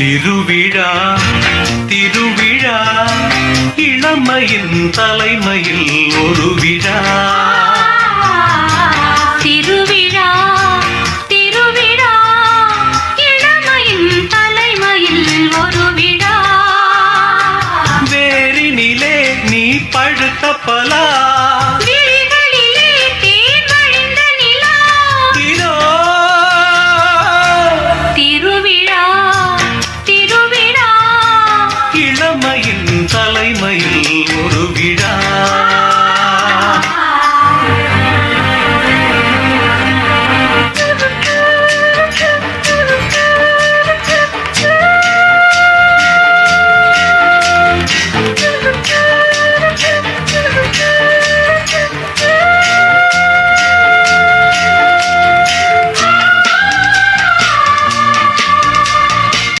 திருவிழா திருவிழா இளமையின் தலைமையில் ஒரு விழா. திருவிழா திருவிழா இளமையின் தலைமையில் ஒரு விழா. வேரினிலே நீ பழுத்த பலா. கிழமையின் தலை